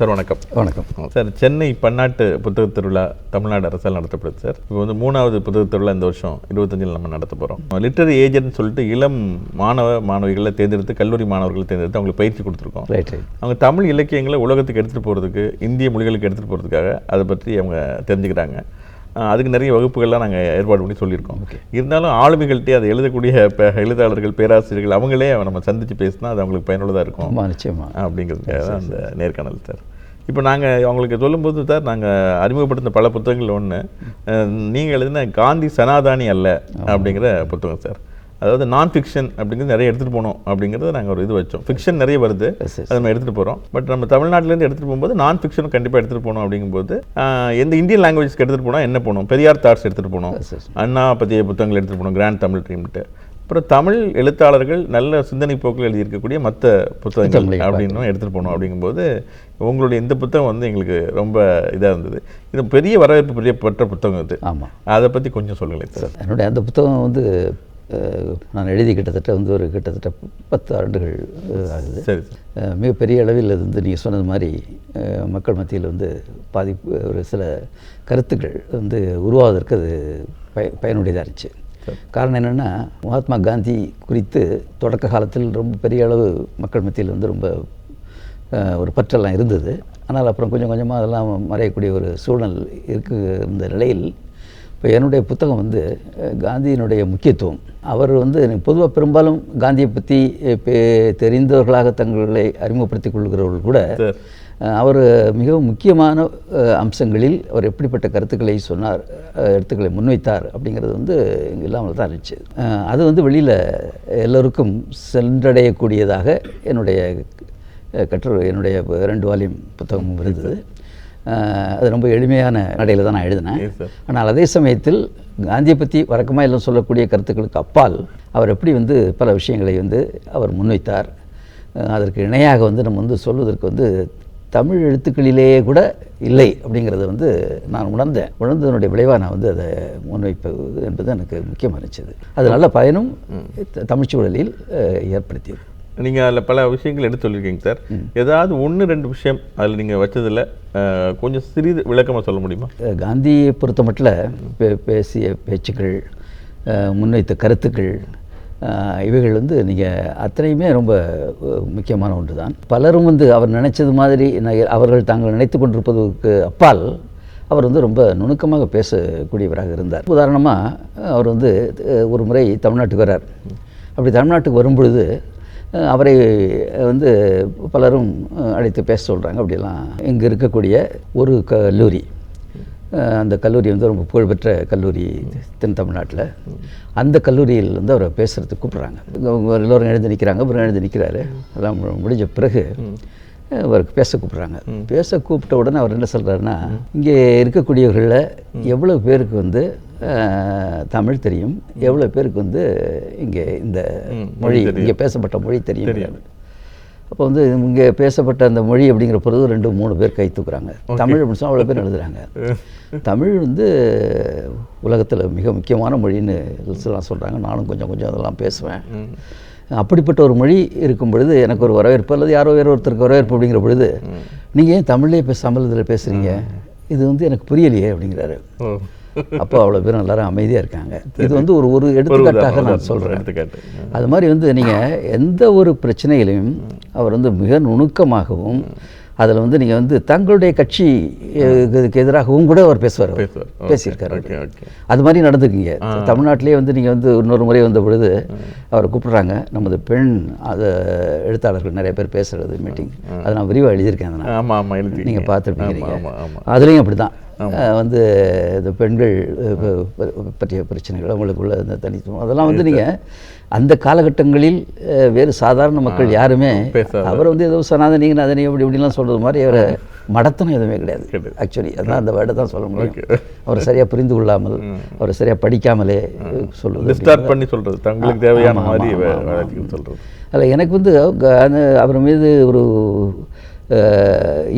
Sir வணக்கம். வணக்கம். Sir Chennai பன்னாட்டு புத்தக திருவிழா தமிழ்நாடு அரசால் நடத்தப்படுது சார். இப்போ வந்து மூணாவது புத்தக திருவிழா இந்த வருஷம் இருபத்தஞ்சில் நம்ம நடத்த போகிறோம் லிட்டரி ஏஜென்ட் சொல்லிட்டு இளம் மாணவ மாணவிகளை தேர்ந்தெடுத்து கல்லூரி மாணவர்களை தேர்ந்தெடுத்து அவங்களுக்கு பயிற்சி கொடுத்துருக்கோம். அவங்க தமிழ் இலக்கியங்களை உலகத்துக்கு எடுத்துகிட்டு போகிறதுக்கு இந்திய மொழிகளுக்கு எடுத்துகிட்டு போகிறதுக்காக அதை பற்றி அவங்க தெரிஞ்சுக்கிறாங்க. அதுக்கு நிறைய வகுப்புகள்லாம் நாங்கள் ஏற்பாடு பண்ணி சொல்லியிருக்கோம். இருந்தாலும் ஆளுமைகள்கிட்டே அதை எழுதக்கூடிய எழுத்தாளர்கள் பேராசிரியர்கள் அவங்களே நம்ம சந்தித்து பேசினா அது அவங்களுக்கு பயனுள்ளதாக இருக்கும். நிச்சயமா. அப்படிங்கிறதுக்காக தான் அந்த நேர்காணல் சார். இப்போ நாங்கள் அவங்களுக்கு சொல்லும்போது சார் நாங்கள் அறிமுகப்படுத்தின பல புத்தகங்கள் ஒன்று நீங்கள் எழுதின காந்தி சனாதானி அல்ல அப்படிங்கிற புத்தகம் சார். அதாவது நான் ஃபிக்ஷன் அப்படிங்கிறது நிறைய எடுத்துகிட்டு போனோம் அப்படிங்கிறத நாங்கள் ஒரு இது வச்சோம். ஃபிக்ஷன் நிறைய வருது. அதை நம்ம எடுத்துகிட்டு போகிறோம் பட் நம்ம தமிழ்நாட்டிலேருந்து எடுத்துகிட்டு போகும்போது நான் ஃபிக்ஷனும் கண்டிப்பாக எடுத்துகிட்டு போகணும் அப்படிங்கும்போது எந்த இந்தியன் லாங்குவேஜ்க்கு எடுத்துகிட்டு போனால் என்ன போகணும் பெரியார் தாட்ஸ் எடுத்துகிட்டு போகணும். அண்ணா பற்றிய புத்தகங்கள் எடுத்துகிட்டு போகணும் கிராண்ட் தமிழ் ட்ரீம்ட்டு அப்புறம் தமிழ் எழுத்தாளர்கள் நல்ல சிந்தனை போக்கில் எழுதியிருக்கக்கூடிய மற்ற புத்தகங்கள் புத்தகங்களை அப்படின்னு எடுத்துகிட்டு போகணும் அப்படிங்கும்போது உங்களுடைய இந்த புத்தகம் வந்து எங்களுக்கு ரொம்ப இதாக இருந்தது. இது பெரிய வரவேற்பு பெரிய பெற்ற புத்தகம் இது. ஆமாம் அதை பற்றி கொஞ்சம் சொல்லுங்களேன் சார். என்னுடைய அந்த புத்தகம் வந்து நான் எழுதி கிட்டத்தட்ட வந்து ஒரு கிட்டத்தட்ட பத்து ஆண்டுகள் ஆகுது. சரி மிகப்பெரிய அளவில் அது வந்து நீங்கள் சொன்னது மாதிரி மக்கள் மத்தியில் வந்து பாதிப்பு ஒரு சில கருத்துக்கள் வந்து உருவாவதற்கு அது பய பயனுடையதாக இருந்துச்சு. காரணம் என்னென்னா மகாத்மா காந்தி குறித்து தொடக்க காலத்தில் ரொம்ப பெரிய அளவு மக்கள் மத்தியில் வந்து ரொம்ப ஒரு பற்றெல்லாம் இருந்தது. ஆனால் அப்புறம் கொஞ்சம் கொஞ்சமாக அதெல்லாம் மறையக்கூடிய ஒரு சூழல் இருக்கு இருந்த நிலையில். இப்போ என்னுடைய புத்தகம் வந்து காந்தியினுடைய முக்கியத்துவம். அவர் வந்து பொதுவாக பெரும்பாலும் காந்தியை பற்றி தெரிந்தவர்களாக தங்களை அறிமுகப்படுத்திக் கொள்கிறவர்கள் கூட அவர் மிகவும் முக்கியமான அம்சங்களில் அவர் எப்படிப்பட்ட கருத்துக்களை சொன்னார் அஹ், எடுத்துக்களை முன்வைத்தார் அப்படிங்கிறது வந்து இங்கே இல்லாமல் தான் இருந்துச்சு. அது வந்து வெளியில் எல்லோருக்கும் சென்றடையக்கூடியதாக என்னுடைய கட்டுரை என்னுடைய ரெண்டு வால்யூம் புத்தகமும் இருந்தது. அது ரொம்ப எளிமையான நடையில் தான் நான் எழுதினேன். ஆனால் அதே சமயத்தில் காந்தியை பற்றி வழக்கமாக எல்லாம் சொல்லக்கூடிய கருத்துக்களுக்கு அப்பால் அவர் எப்படி வந்து பல விஷயங்களை வந்து அவர் முன்வைத்தார். அதற்கு இணையாக வந்து நம்ம வந்து சொல்வதற்கு வந்து தமிழ் எழுத்துக்களிலேயே கூட இல்லை அப்படிங்கிறத வந்து நான் உணர்ந்தேன். உணர்ந்ததனுடைய விளைவாக நான் வந்து அதை முன்வைப்பது என்பது எனக்கு முக்கியமாக இருந்துச்சு அது நல்ல பயனும் த- தமிழ்ச் சூழலில் ஏற்படுத்தியது. நீங்கள் அதில் பல விஷயங்கள் எடுத்து சொல்லியிருக்கீங்க சார். ஏதாவது ஒன்று ரெண்டு விஷயம் அதில் நீங்கள் வச்சதில் கொஞ்சம் சிறிது விளக்கமாக சொல்ல முடியுமா? காந்தியை பொறுத்த மட்டும் பே பேசிய பேச்சுக்கள் முன்வைத்த கருத்துக்கள் இவைகள் வந்து நீங்கள் அத்தனையுமே ரொம்ப முக்கியமான ஒன்று தான் பலரும் வந்து அவர் நினைச்சது மாதிரி அவர்கள் தாங்கள் நினைத்து கொண்டிருப்பதற்கு அப்பால் அவர் வந்து ரொம்ப நுணுக்கமாக பேசக்கூடியவராக இருந்தார். உதாரணமாக அவர் வந்து ஒரு முறை தமிழ்நாட்டுக்கு வரார் அப்படி தமிழ்நாட்டுக்கு வரும்பொழுது அவரை வந்து பலரும் அழைத்து பேச சொல்கிறாங்க அப்படிலாம் இங்கே இருக்கக்கூடிய ஒரு கல்லூரி அந்த கல்லூரி வந்து ரொம்ப புகழ்பெற்ற கல்லூரி தென் தமிழ்நாட்டில். அந்த கல்லூரியில் வந்து அவரை பேசுகிறதுக்கு கூப்பிட்றாங்க. அவங்க எல்லோரும் எழுந்து நிற்கிறாங்க அப்புறம் எழுந்து நிற்கிறாரு எல்லாம் முடிஞ்ச பிறகு அவருக்கு பேச கூப்பிட்றாங்க. பேச கூப்பிட்ட உடனே அவர் என்ன சொல்கிறாருன்னா இங்கே இருக்கக்கூடியவர்களில் எவ்வளோ பேருக்கு வந்து தமிழ் தெரியும் எவ்வளோ பேருக்கு வந்து இங்கே இந்த மொழி இங்கே பேசப்பட்ட மொழி தெரியும். அப்போ வந்து இங்கே பேசப்பட்ட அந்த மொழி அப்படிங்கிற பொழுது ரெண்டு மூணு பேர் கை தூக்குறாங்க. தமிழ் அப்படின்னு சொன்னா அவ்வளோ பேர் எழுதுறாங்க. தமிழ் வந்து உலகத்தில் மிக முக்கியமான மொழின்னு எல்லாம் சொல்கிறாங்க நானும் கொஞ்சம் கொஞ்சம் அதெல்லாம் பேசுவேன். அப்படிப்பட்ட ஒரு மொழி இருக்கும் பொழுது எனக்கு ஒரு வரவேற்பு அல்லது யாரோ வேறு ஒருத்தருக்கு வரவேற்பு அப்படிங்கிற பொழுது நீங்கள் ஏன் தமிழ்லேயே பேசாமல் இதில் பேசுகிறீங்க இது வந்து எனக்கு புரியலையே அப்படிங்கிறாரு. அப்போ அவ்வளோ பேர் எல்லாரும் அமைதியாக இருக்காங்க. இது வந்து ஒரு ஒரு எடுத்துக்காட்டாக நான் சொல்கிறேன் எடுத்துக்காட்டு. அது மாதிரி வந்து நீங்கள் எந்த ஒரு பிரச்சனையிலையும் அவர் வந்து மிக நுணுக்கமாகவும் அதில் வந்து நீங்கள் வந்து தங்களுடைய கட்சி இதுக்கு எதிராகவும் கூட அவர் பேசுவார். பேசியிருக்காரு. அது மாதிரி நடந்துக்குங்க தமிழ்நாட்டிலே வந்து நீங்கள் வந்து இன்னொரு முறை வந்த பொழுது அவரை கூப்பிடுறாங்க. நமது பெண் அது எழுத்தாளர்கள் நிறைய பேர் பேசுகிறது மீட்டிங். அதை நான் விரிவாக எழுதியிருக்கேன் நீங்கள் பார்த்துருப்பீங்க அதுலேயும் அப்படி தான் வந்து இந்த பெண்கள் பற்றிய பிரச்சனைகள் அவங்களுக்குள்ள இந்த தனித்துவம் அதெல்லாம் வந்து நீங்கள் அந்த காலகட்டங்களில் வேறு சாதாரண மக்கள் யாருமே. அவர் வந்து ஏதோ சனாதனி நதனி அப்படி இப்படிலாம் சொல்கிறது மாதிரி அவரை மடத்தனம் எதுவுமே கிடையாது. ஆக்சுவலி அதான் அந்த வேர்டை தான் சொல்ல முடியும். அவரை சரியாக புரிந்து கொள்ளாமல் அவரை சரியாக படிக்காமலே டிஸ்டார்ட் பண்ணி சொல்கிறது தங்களுக்கு தேவையான மாதிரி சொல்கிறது அதில் எனக்கு வந்து அவர் மீது ஒரு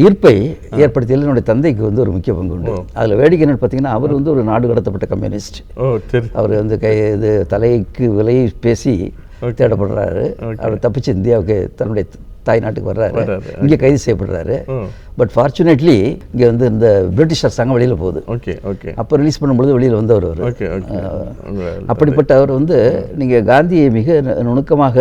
ஈர்ப்பை ஏற்படுத்தியதில் என்னுடைய தந்தைக்கு வந்து ஒரு முக்கிய பங்கு உண்டு. அதில் வேடிக்கை என்னன்னு பார்த்தீங்கன்னா அவர் வந்து ஒரு நாடு கடத்தப்பட்ட கம்யூனிஸ்ட். அவர் வந்து கை இது தலைக்கு விலை பேசி தேடப்படுறாரு. அவர் தப்பிச்சு இந்தியாவுக்கு தன்னுடைய தாய் நாட்டுக்கு வர்றாரு. இங்கே கைது செய்யப்படுறாரு. பட் ஃபார்ச்சுனேட்லி இங்கே வந்து இந்த பிரிட்டிஷ் அரசாங்கம் வெளியில் போகுது. ஓகே ஓகே அப்போ ரிலீஸ் பண்ணும்பொழுது வெளியில் வந்தவர் அவர் ஓகே அப்படிப்பட்ட அவர் வந்து நீங்கள் காந்தியை மிக நுணுக்கமாக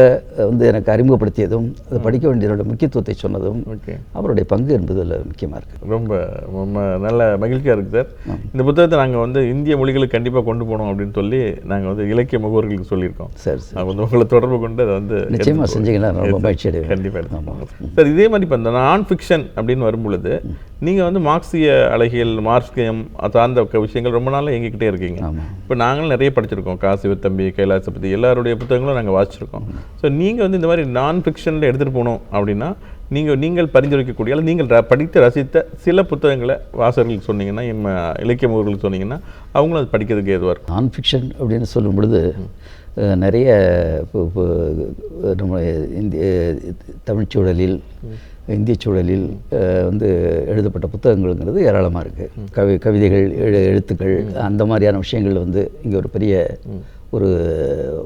வந்து எனக்கு அறிமுகப்படுத்தியதும் அதை படிக்க வேண்டியதோட முக்கியத்துவத்தை சொன்னதும் ஓகே அவருடைய பங்கு என்பது அதில் முக்கியமாக இருக்குது ரொம்ப ரொம்ப நல்ல மகிழ்ச்சியாக இருக்குது சார். இந்த புத்தகத்தை நாங்கள் வந்து இந்திய மொழிகளுக்கு கண்டிப்பாக கொண்டு போகணும் அப்படின்னு சொல்லி நாங்கள் வந்து இலக்கிய முகவர்களுக்கு சொல்லியிருக்கோம். சரி சரி. வந்து உங்களை தொடர்பு கொண்டு அதை வந்து நிச்சயமா செஞ்சீங்கன்னா ரொம்ப மகிழ்ச்சி கண்டிப்பாக சார் இதே மாதிரி இப்போ இந்த நான் ஃபிக்ஷன் அப்படின்னு வரும்பொழுது நீங்கள் வந்து மார்க்சிய அழகியல் மார்க்சியம் சார்ந்த விஷயங்கள் ரொம்ப நாளாக எங்ககிட்டே இருக்கீங்க. இப்போ நாங்களும் நிறைய படிச்சிருக்கோம். காசி தம்பி கைலாசபதி எல்லாருடைய புத்தகங்களும் நாங்கள் வாசிச்சிருக்கோம். ஸோ நீங்கள் வந்து இந்த மாதிரி நான் ஃபிக்ஷனில் எடுத்துகிட்டு போகணும் அப்படின்னா நீங்கள் நீங்கள் பரிந்துரைக்கக்கூடிய அல்லது நீங்கள் படித்து ரசித்த சில புத்தகங்களை வாசகர்களுக்கு சொன்னீங்கன்னா எம்ம இலக்கிய முகர்களுக்கு சொன்னீங்கன்னா அவங்களும் அது படிக்கிறதுக்கு ஏதுவாக இருக்கும். நான் ஃபிக்ஷன் அப்படின்னு சொல்லும் பொழுது நிறைய நம்ம இந்திய தமிழ்ச் சூழலில் இந்திய சூழலில் வந்து எழுதப்பட்ட புத்தகங்கள்ங்கிறது ஏராளமாக இருக்குது கவி கவிதைகள் எழு எழுத்துக்கள் அந்த மாதிரியான விஷயங்கள் வந்து இங்கே ஒரு பெரிய ஒரு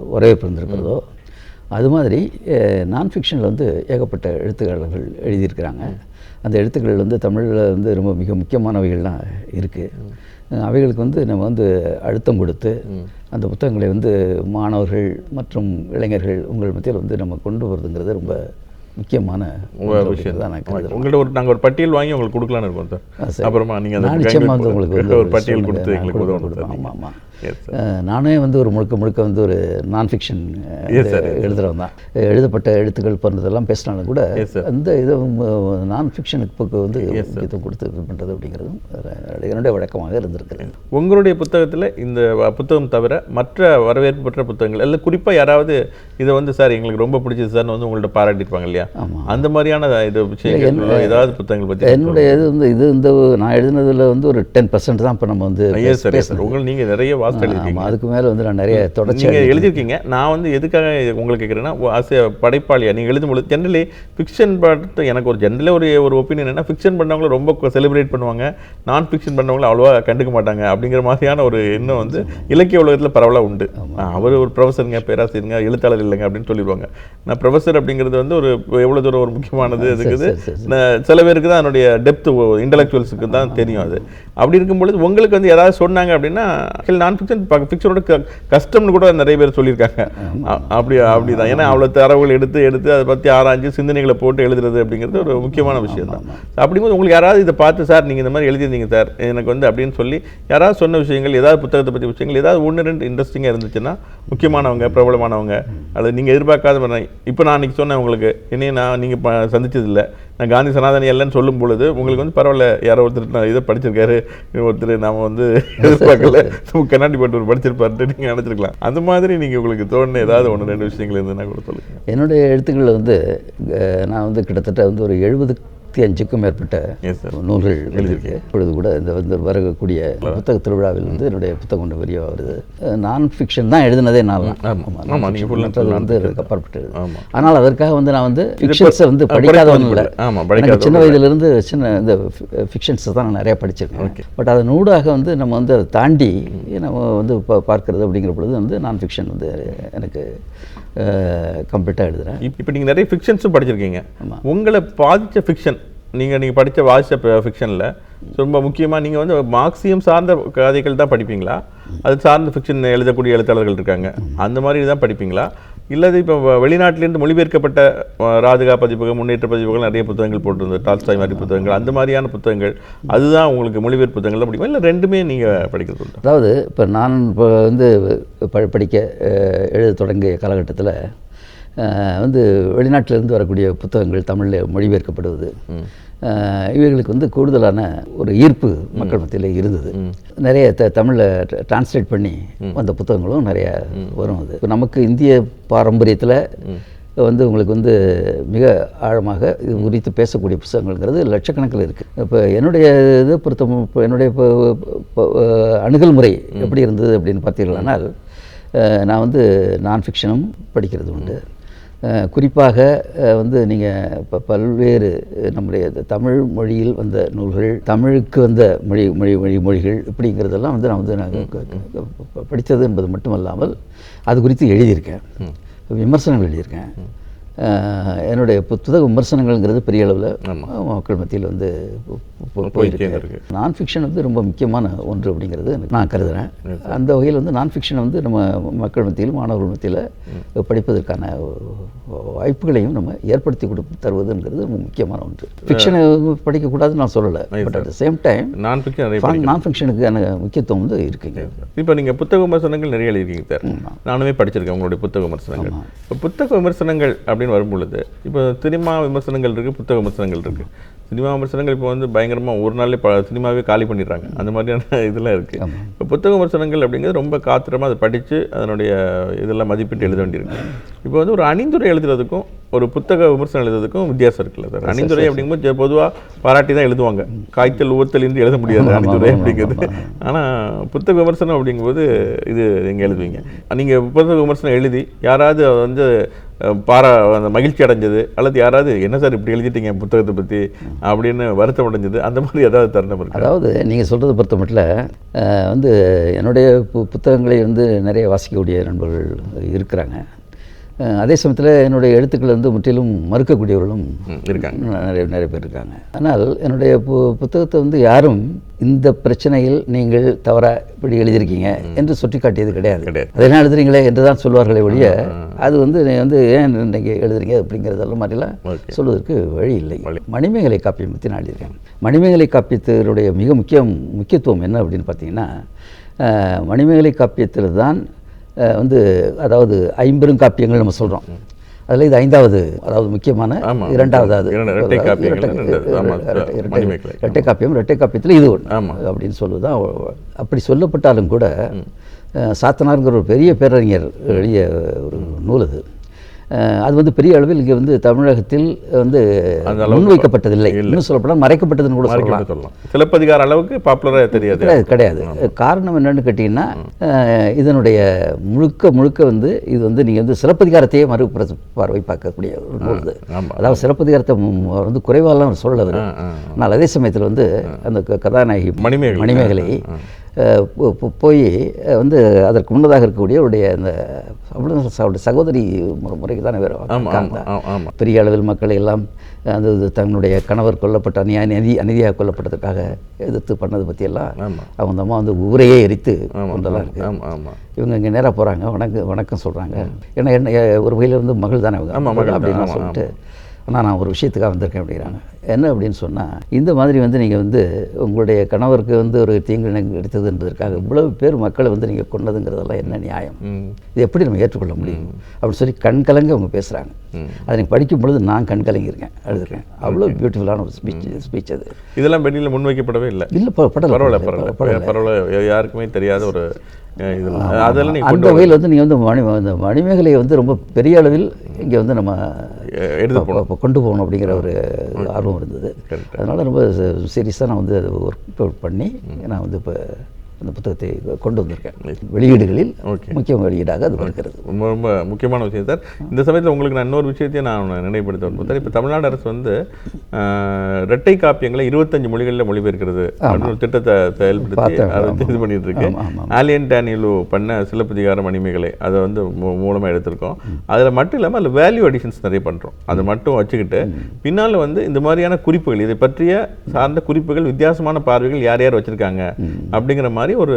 வரவேற்பு இருந்திருக்கிறதோ அது மாதிரி நான் ஃபிக்ஷனில் வந்து ஏகப்பட்ட எழுத்துக்காரர்கள் எழுதியிருக்கிறாங்க. அந்த எழுத்துக்கள் வந்து தமிழில் வந்து ரொம்ப மிக முக்கியமானவைகள்லாம் இருக்குது அவைகளுக்கு வந்து நம்ம வந்து அழுத்தம் கொடுத்து அந்த புத்தகங்களை வந்து மாணவர்கள் மற்றும் இளைஞர்கள் உங்கள் மத்தியில் வந்து நம்ம கொண்டு வருதுங்கிறது ரொம்ப முக்கியமான விஷயம் அப்படிங்கிறத நான். உங்கள்கிட்ட ஒரு நாங்கள் ஒரு பட்டியல் வாங்கி உங்களுக்கு கொடுக்கலான்னு இருக்கோம் சார். அப்புறமா நீங்கள் நான் அந்த நிச்சயமா கைங்கள் வந்து உங்களுக்கு ஒரு பட்டியல். கொடுத்து எங்களுக்கு கொடுக்க உதவணும் சார் நானே வந்து ஒரு முழுக்க முழுக்க வந்து ஒரு நான் ஃபிக்ஷன் எழுதுறவன் தான். எழுதப்பட்ட எழுத்துக்கள் போன்றதெல்லாம் பேசினாலும் கூட. அந்த இது நான் ஃபிக்ஷனுக்கு வந்து முக்கியத்துவம் கொடுத்து இது பண்ணுறது அப்படிங்கிறதும் என்னுடைய வழக்கமாக இருந்திருக்கிறது. உங்களுடைய புத்தகத்தில் இந்த புத்தகம் தவிர மற்ற வரவேற்பு பெற்ற புத்தகங்கள் இல்லை குறிப்பாக யாராவது இதை வந்து சார் எங்களுக்கு ரொம்ப பிடிச்சது சார்னு வந்து உங்கள்ட்ட பாராட்டியிருப்பாங்க இல்லையா? ஆமா. அந்த மாதிரியான இது விஷயங்கள் ஏதாவது புத்தகங்கள் பற்றி என்னுடைய இது வந்து இது இந்த நான் எழுதினதுல வந்து ஒரு டென் பர்சன்ட் தான் இப்போ நம்ம வந்து சார் சார் உங்கள் நீங்கள் நிறைய வாசித்து எழுதிருக்கீங்க அதுக்கு மேலே வந்து நான் நிறைய தொடர்ச்சி நீங்கள் எழுதியிருக்கீங்க. நான் வந்து எதுக்காக உங்களுக்கு கேட்குறேன்னா ஆசை படைப்பாளியா? நீங்கள் எழுதும் பொழுது ஜென்ரலி ஃபிக்ஷன் பார்த்து எனக்கு ஒரு ஜென்ரலே ஒரு ஒரு ஒப்பீனியன் என்ன ஃபிக்ஷன் பண்ணவங்கள ரொம்ப செலிப்ரேட் பண்ணுவாங்க. நான் ஃபிக்ஷன் பண்ணவங்கள அவ்வளோவா கண்டுக்க மாட்டாங்க. அப்படிங்கிற மாதிரியான ஒரு எண்ணம் வந்து இலக்கிய உலகத்தில் பரவலாக உண்டு. அவர் ஒரு ப்ரொஃபஸருங்க பேராசிரியருங்க எழுத்தாளர் இல்லைங்க அப்படின்னு சொல்லிடுவாங்க. நான் ப்ரொஃபஸர் அப்படிங்கிறது வந்து ஒரு எவ்வளோ தூரம் ஒரு முக்கியமானது இருக்குது சில பேருக்கு தான் அதனுடைய டெப்த் இன்டலெக்சுவல்ஸுக்கு தான் தெரியும் அது. அப்படி இருக்கும் பொழுது உங்களுக்கு வந்து யாராவது சொன்னாங்க அப்படின்னா நான் ஃபிக்ஷன் ஃபிக்ஷனோட கஷ்டம்னு கூட நிறைய பேர் சொல்லியிருக்காங்க. அப்படி அப்படிதான். ஏன்னா அவ்வளோ தரவுகள் எடுத்து எடுத்து அதை பற்றி ஆராய்ஞ்சு சிந்தனைகளை போட்டு எழுதுறது அப்படிங்கிறது ஒரு முக்கியமான விஷயம் தான் அப்படிங்கும்போது உங்களுக்கு யாராவது இதை பார்த்து சார் நீங்கள் இந்த மாதிரி எழுதியிருந்தீங்க சார் எனக்கு வந்து அப்படின்னு சொல்லி யாராவது சொன்ன விஷயங்கள் ஏதாவது புத்தகத்தை பற்றி விஷயங்கள் ஏதாவது ஒன்று ரெண்டு இன்ட்ரெஸ்டிங்காக இருந்துச்சுன்னா முக்கியமானவங்க பிரபலமானவங்க அல்லது நீங்கள் எதிர்பார்க்காத இப்போ நான் அன்றைக்கி சொன்னேன் உங்களுக்கு என்னையும் நான் நீங்கள் சந்திச்சதில்லை. நான் காந்தி சனாதனி அல்லன்னு சொல்லும் பொழுது உங்களுக்கு வந்து பரவாயில்ல யாரோ ஒருத்தர் நான் இதை படிச்சிருக்காரு ஒருத்தர் நாம வந்து எதிர்பார்க்கல கண்ணாடி பாட்டு ஒரு படிச்சிருப்பாருன்ட்டு நீங்கள் நினச்சிருக்கலாம். அந்த மாதிரி நீங்கள் உங்களுக்கு தோணுன ஏதாவது ஒன்று ரெண்டு விஷயங்கள் இருந்ததுன்னா கூட சொல்லுங்கள் என்னுடைய எழுத்துக்களில் வந்து நான் வந்து கிட்டத்தட்ட வந்து ஒரு எழுபதுக்கு அஞ்சுக்கும் மேற்பட்ட நூல்கள் எழுதியிருக்கு. இப்பொழுது கூட இந்த வந்து வரக்கூடிய புத்தக திருவிழாவில் வந்து என்னுடைய புத்தகம் கொண்டு வெளியே வருது. நான் ஃபிக்ஷன் தான் எழுதினதே நான். வந்து non-fiction அப்பாற்பட்டு எழுது. ஆமா. ஆனால் அதற்காக வந்து நான் வந்து ஃபிக்ஷன்ஸை வந்து படிக்காதவன் இல்லை எனக்கு சின்ன. வயதிலிருந்து சின்ன இந்த ஃபிக்ஷன்ஸை தான் நான் நிறைய படிச்சிருக்கேன். பட் அதன் ஊடாக வந்து நம்ம வந்து அதை தாண்டி நம்ம வந்து பார்க்கிறது அப்படிங்கிற பொழுது வந்து நான் ஃபிக்ஷன் வந்து எனக்கு கம்ப்ளீட்டாக எழுதுகிறேன் இப்போ நீங்கள் நிறைய ஃபிக்ஷன்ஸும் படிச்சிருக்கீங்க. உங்களை பாதிச்ச ஃபிக்ஷன் நீங்கள் நீங்கள் படித்த வாசித்த ஃபிக்ஷனில் ரொம்ப முக்கியமாக நீங்கள் வந்து மார்க்சியம் சார்ந்த கதைகள் தான் படிப்பீங்களா? அது சார்ந்த ஃபிக்ஷன் எழுதக்கூடிய எழுத்தாளர்கள் இருக்காங்க. அந்த மாதிரி தான் படிப்பீங்களா? இல்லது இப்போ வெளிநாட்டிலேருந்து மொழிபெயர்க்கப்பட்ட ராஜகா பதிப்பகம் முன்னேற்ற பதிப்பகம் நிறைய புத்தகங்கள் போட்டிருந்தது. டால்ஸ்டாய் மாதிரி புத்தகங்கள். அந்த மாதிரியான புத்தகங்கள். அதுதான் உங்களுக்கு மொழிபெயர்ப்பு புத்தகங்கள் பிடிக்குமா. இல்லை ரெண்டுமே நீங்கள் படிக்கிறது? அதாவது இப்போ நான் இப்போ வந்து ப- படிக்க எழுத தொடங்கிய காலகட்டத்தில் வந்து வெளிநாட்டிலிருந்து வரக்கூடிய புத்தகங்கள் தமிழில் மொழிபெயர்க்கப்படுவது. அஹ், இவைகளுக்கு வந்து கூடுதலான ஒரு ஈர்ப்பு மக்கள் மத்தியில் இருந்தது. நிறைய த தமிழில் டிரான்ஸ்லேட் பண்ணி வந்த புத்தகங்களும் நிறைய வரும் அது. இப்ப நமக்கு இந்திய பாரம்பரியத்தில் வந்து உங்களுக்கு வந்து மிக ஆழமாக இது குறித்து பேசக்கூடிய புத்தகங்கள்ங்கிறது லட்சக்கணக்கில் இருக்குது இப்போ என்னுடைய இதை பொறுத்த இப்போ என்னுடைய அணுகல் முறை எப்படி இருந்தது அப்படின்னு பார்த்தீர்களானால் நான் வந்து நான் ஃபிக்ஷனும் படிக்கிறது உண்டு. குறிப்பாக வந்து நீங்கள் இப்போ பல்வேறு நம்முடைய தமிழ் மொழியில் வந்த நூல்கள் தமிழுக்கு வந்த மொழி மொழி மொழி மொழிகள் இப்படிங்கிறதெல்லாம் வந்து நான் வந்து நான் படித்தது என்பது மட்டுமல்லாமல் அது குறித்து எழுதியிருக்கேன். விமர்சனங்கள் எழுதியிருக்கேன். என்னுடைய புத்தக விமர்சனங்கள்ங்கிறது பெரிய அளவில் மக்கள் மத்தியில் வந்து போயிருக்கு. நான் ஃபிக்ஷன் வந்து ரொம்ப முக்கியமான ஒன்று அப்படிங்கிறது நான் கருதுகிறேன் அந்த வகையில் வந்து நான் ஃபிக்ஷனை வந்து நம்ம மக்கள் மத்தியில் மாணவர்கள் மத்தியில் படிப்பதற்கான வாய்ப்புகளையும் நம்ம ஏற்படுத்தி கொடு தருவதுங்கிறது ரொம்ப முக்கியமான ஒன்று. ஃபிக்ஷனை படிக்கக்கூடாதுன்னு நான் சொல்லலை. பட் அட் சேம் டைம் நான் ஃபிக்ஷன் நான் ஃபிக்ஷனுக்கான முக்கியத்துவம் வந்து இருக்குங்க. இப்போ நீங்கள் புத்தக விமர்சனங்கள் நிறைய எழுதியிருக்கீங்க சார் நானுமே படிச்சிருக்கேன் உங்களுடைய புத்தக விமர்சனங்கள். புத்தக விமர்சனங்கள் அப்படின்னு வரும்பொழுது இப்போ சினிமா விமர்சனங்கள் இருக்குது புத்தக விமர்சனங்கள் இருக்குது சினிமா விமர்சனங்கள் இப்போ வந்து பயங்கரமாக ஒரு நாள்லேயே ப சினிமாவே காலி பண்ணிடுறாங்க. அந்த மாதிரியான இதெல்லாம் இருக்குது இப்போ புத்தக விமர்சனங்கள் அப்படிங்கிறது ரொம்ப காத்திரமாக அதை படித்து அதனுடைய இதெல்லாம் மதிப்பிட்டு எழுத வேண்டியிருக்கு. இப்போ வந்து ஒரு அணிந்துரை எழுதுறதுக்கும் ஒரு புத்தக விமர்சனம் எழுதுறதுக்கும் வித்தியாசம் இருக்குல்ல சார்? அணிந்துரை அப்படிங்கும்போது பொதுவாக பாராட்டி தான் எழுதுவாங்க. காய்ச்சல் ஊத்தல் இன்றி எழுத முடியாது அணிந்துரை அப்படிங்கிறது. ஆனால் புத்தக விமர்சனம் அப்படிங்கும்போது இது நீங்கள் எழுதுவீங்க? நீங்கள் புத்தக விமர்சனம் எழுதி யாராவது வந்து பாரா அந்த மகிழ்ச்சி அடைஞ்சது அல்லது யாராவது என்ன சார் இப்படி எழுதிட்டீங்க புத்தகத்தை பற்றி அப்படின்னு வருத்தம் அடைஞ்சது. அந்த மாதிரி ஏதாவது தருணம் இருக்கு? அதாவது நீங்கள் சொல்கிறது பொறுத்த மட்டும் வந்து என்னுடைய பு புத்தகங்களை வந்து நிறைய வாசிக்கக்கூடிய நண்பர்கள் இருக்கிறாங்க. அதே சமயத்தில் என்னுடைய எழுத்துக்களை வந்து முற்றிலும் மறுக்கக்கூடியவர்களும் இருக்காங்க. நிறைய நிறைய பேர் இருக்காங்க. ஆனால் என்னுடைய பு புத்தகத்தை வந்து யாரும் இந்த பிரச்சனையில் நீங்கள் தவறாக இப்படி எழுதியிருக்கீங்க என்று சுட்டி காட்டியது கிடையாது. கிடையாது. அதெல்லாம் எழுதுறீங்களே என்று தான் சொல்வார்களே ஒழிய அது வந்து நீ வந்து ஏன் நீங்கள் எழுதுறீங்க அப்படிங்கிறதெல்லாம் மாதிரிலாம். சொல்வதற்கு வழி இல்லை. மணிமேகலை காப்பியம் பற்றி நான் எழுதியிருக்கேன். மணிமேகலை காப்பியத்தினுடைய மிக முக்கியம் முக்கியத்துவம் என்ன அப்படின்னு பார்த்தீங்கன்னா மணிமேகலை காப்பியத்தில் தான் வந்து அதாவது ஐம்பெரும் காப்பியங்கள் நம்ம சொல்கிறோம் அதில் இது ஐந்தாவது அதாவது முக்கியமான. இரண்டாவது அது. இரட்டை காப்பியம் இரட்டை காப்பியத்தில் இது ஒன்று. அப்படின்னு சொல்லுதான் அப்படி சொல்லப்பட்டாலும் கூட சாத்தனாருங்கிற ஒரு பெரிய பேரறிஞர் எழுதிய ஒரு நூல் அது. அது வந்து பெரிய அளவில் இங்கே வந்து தமிழகத்தில் வந்து முன்வைக்கப்பட்டதில்லை. இன்னும் சொல்லப்போனால் மறைக்கப்பட்டதுன்னு கூட சொல்லலாம். சிலப்பதிகார அளவுக்கு பாப்புலராக தெரியாது. கிடையாது கிடையாது. காரணம் என்னன்னு கேட்டிங்கன்னா இதனுடைய முழுக்க முழுக்க வந்து இது வந்து நீங்கள் வந்து சிலப்பதிகாரத்தையே மறு பார்வை பார்க்கக்கூடிய ஒரு நூல் இது. அதாவது சிலப்பதிகாரத்தை வந்து குறைவாலாம் சொல்ல அவர் ஆ, ஆ. ஆனால் அதே சமயத்தில் வந்து அந்த கதாநாயகி மணிமேகலை. மணிமேகலை போய் வந்து அதற்கு முன்னதாக இருக்கக்கூடிய அவருடைய அந்த அவருடைய சகோதரி முறை- முறைக்கு தானே வேறு பெரிய அளவில் மக்களை எல்லாம் அந்த தன்னுடைய கணவர் கொல்லப்பட்ட அநியா அநீதி அநீதியாக கொல்லப்பட்டதுக்காக எதிர்த்து பண்ணதை பற்றியெல்லாம். அவங்க அம்மா வந்து ஊரையே எரித்து கொண்டெல்லாம் இருக்கு. ஆமா ஆமா. இவங்க இங்கே நேராக போகிறாங்க வணக்கம் வணக்கம் சொல்கிறாங்க ஏன்னா என்ன ஒரு வகையில் இருந்து மகள் தானே அவங்க. அப்படின்னு சொல்லிட்டு ஆனால் நான் ஒரு விஷயத்துக்காக வந்திருக்கேன் அப்படிங்கிறாங்க. என்ன அப்படின்னு சொன்னால் இந்த மாதிரி வந்து நீங்கள் வந்து உங்களுடைய கணவருக்கு வந்து ஒரு தீங்கு எடுத்தது என்பதற்காக இவ்வளவு பேர் மக்களை வந்து நீங்கள் கொண்டதுங்கிறதெல்லாம் என்ன நியாயம்? இது எப்படி நம்ம ஏற்றுக்கொள்ள முடியும்? அப்படின்னு சொல்லி கண் கலங்க அவங்க பேசுகிறாங்க அதை நீங்க படிக்கும் பொழுது நான் கண் கலங்கியிருக்கேன் அழுதுருக்கேன். அவ்வளோ பியூட்டிஃபுல்லான ஒரு ஸ்பீச் ஸ்பீச் அது. இதெல்லாம் பெண்ணில் முன்வைக்கப்படவே இல்லை. இல்லை பரவாயில்ல. பரவாயில்ல பரவாயில்ல. யாருக்குமே தெரியாத ஒரு இதெல்லாம் அதெல்லாம் அந்த வகையில் வந்து நீங்கள் வந்து மணி அந்த மணிமேகலையை வந்து ரொம்ப பெரிய அளவில் இங்கே வந்து நம்ம எடுத்து கொண்டு போகணும் அப்படிங்கிற ஒரு ஆர்வம் இருந்தது. அதனால் ரொம்ப சீரியஸாக நான் வந்து அதை ஒர்க் பண்ணி நான் வந்து இப்போ அந்த புத்தகத்தை கொண்டு வந்திருக்கேன் வெளியீடுகளில். முக்கிய வெளியீடாக அது வருகிறது ரொம்ப ரொம்ப முக்கியமான விஷயம் சார். இந்த சமயத்தில் உங்களுக்கு நான் இன்னொரு விஷயத்தையும் நான் நினைவுபடுத்த விரும்புகிறேன் சார். இப்போ தமிழ்நாடு அரசு வந்து இரட்டை காப்பியங்களை இருபத்தஞ்சு மொழிகளில் மொழிபெயர்க்கிறது அப்படின்னு ஒரு திட்டத்தை செயல்படுத்தி. அதை இது பண்ணிட்டு இருக்கு. ஆலியன் டேனியலு பண்ண சிலப்பதிகார மணிமேகலை அதை வந்து மூ- மூலமா எடுத்திருக்கோம். அதில் மட்டும் இல்லாமல் அதில் வேல்யூ அடிஷன்ஸ் நிறைய பண்ணுறோம் அதை மட்டும் வச்சுக்கிட்டு பின்னால் வந்து இந்த மாதிரியான குறிப்புகள் இதை பற்றிய சார்ந்த குறிப்புகள் வித்தியாசமான பார்வைகள் யார் யார் வச்சிருக்காங்க அப்படிங்கிற மாதிரி ஒரு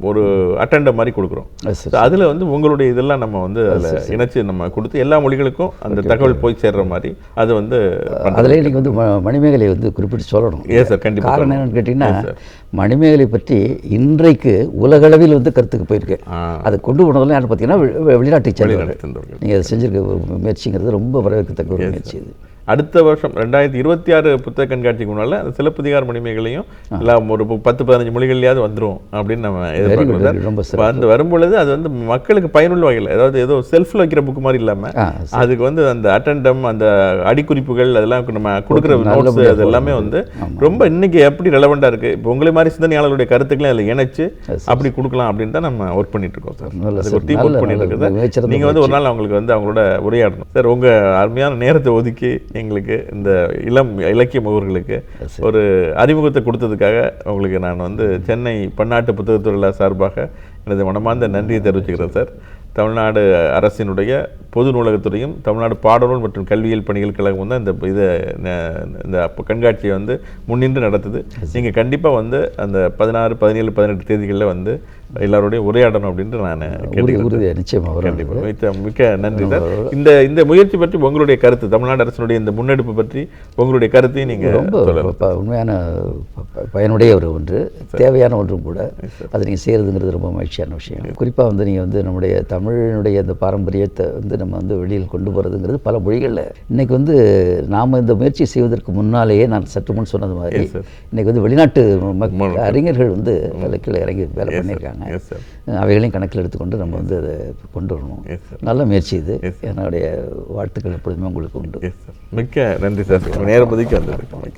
ஒரு அட்டெண்ட மாதிரி கொடுக்குறோம். அதுல வந்து உங்களுடைய இதெல்லாம் நம்ம வந்து அதில் இணைச்சு நம்ம கொடுத்து எல்லா மொழிகளுக்கும் அந்த தகவல் போய் சேர்ற மாதிரி அது வந்து அதிலே நீங்கள் வந்து மணிமேகலை வந்து குறிப்பிட்டு சொல்லணும். Yes, sir, கண்டிப்பா காரணம். என்னன்னு கேட்டிங்கன்னா. மணிமேகலை பற்றி இன்றைக்கு உலகளவில் வந்து கருத்துக்கு போயிருக்கு. ஆ. அதை கொண்டு போனதெல்லாம் யார் பார்த்தீங்கன்னா வெளிநாட்டை சேர்ந்தவர்கள். நீங்கள் அதை செஞ்சிருக்க முயற்சிங்கிறது ரொம்ப வரவேற்கத்தக்க ஒரு முயற்சி இது. அடுத்த வருஷம் ரெண்டாயிரத்தி இருபத்தி ஆறு புத்தக கண்காட்சிக்கு முன்னால அந்த சிலப்பதிகார மணிமேகலையும் எல்லாம் ஒரு பத்து பதினஞ்சு மொழிகள்லயாவது வந்துரும் அப்படின்னு நம்ம எதிர்பார்க்கிறோம் வந்து வரும்பொழுது அது வந்து மக்களுக்கு பயனுள்ள வகையில் அதாவது ஏதோ செல்ஃபில் வைக்கிற புக் மாதிரி இல்லாம ஆ அதுக்கு வந்து அந்த அட்டெண்டம் அந்த அடிக்குறிப்புகள் அதெல்லாம் நம்ம கொடுக்குற நோட்ஸ் அது எல்லாமே வந்து ரொம்ப இன்னைக்கு எப்படி ரெலவெண்டா இருக்கு? இப்போ உங்களை மாதிரி சிந்தனையாளர்களுடைய கருத்துக்களை அதில் இணைச்சு அப்படி கொடுக்கலாம் அப்படின்னு தான் நம்ம ஒர்க் பண்ணிட்டு இருக்கோம் சார். அதுக்கு ஒரு. டீம் ஒர்க் பண்ணிட்டு இருக்குது. மிகச்சிறந்த நீங்க வந்து ஒரு நாள் அவங்களுக்கு வந்து அவங்களோட உரையாடணும். சார் உங்க அருமையான நேரத்தை ஒதுக்கி எங்களுக்கு இந்த இளம் இலக்கிய முகவர்களுக்கு ஒரு அறிமுகத்தை கொடுத்ததுக்காக உங்களுக்கு நான் வந்து சென்னை பன்னாட்டு புத்தகத்துறை சார்பாக எனது மனமார்ந்த நன்றியை தெரிவிச்சுக்கிறேன் சார். தமிழ்நாடு அரசினுடைய பொது நூலகத்துறையும் தமிழ்நாடு பாடநூல் மற்றும் கல்வியியல் பணிகள் கழகம் தான் இந்த இதை இந்த கண்காட்சியை வந்து முன்னின்று நடத்துது. நீங்கள் கண்டிப்பாக வந்து அந்த பதினாறு பதினேழு பதினெட்டு தேதிகளில் வந்து எல்லாரோடையும் உரையாடணும் அப்படின்ட்டு நான் நிச்சயமாக மிக்க நன்றி சார். இந்த இந்த முயற்சி பற்றி உங்களுடைய கருத்து தமிழ்நாடு அரசினுடைய இந்த முன்னெடுப்பு பற்றி உங்களுடைய கருத்தையும் நீங்கள் ரொம்ப உண்மையான பயனுடைய ஒரு ஒன்று தேவையான ஒன்றும் கூட அதை நீங்கள் செய்கிறதுங்கிறது ரொம்ப மகிழ்ச்சியான விஷயம். குறிப்பாக வந்து நீங்கள் வந்து நம்முடைய தமிழினுடைய இந்த பாரம்பரியத்தை வந்து நம்ம வந்து வெளியில் கொண்டு போகிறதுங்கிறது பல மொழிகளில். இன்னைக்கு வந்து நாம் இந்த முயற்சி செய்வதற்கு முன்னாலேயே நான் சற்று முன் சொன்னது மாதிரி. இன்னைக்கு வந்து வெளிநாட்டு அறிஞர்கள் வந்து கீழே இறங்கி வேலை பண்ணியிருக்காங்க. அவைகளையும் கணக்கில் எடுத்துக்கொண்டு நம்ம வந்து அதை கொண்டு வரணும். நல்ல முயற்சி இது. என்னுடைய வாழ்த்துக்கள் எப்பொழுதுமே உங்களுக்கு உண்டு. மிக்க நன்றி சார் நேரம் வந்தது.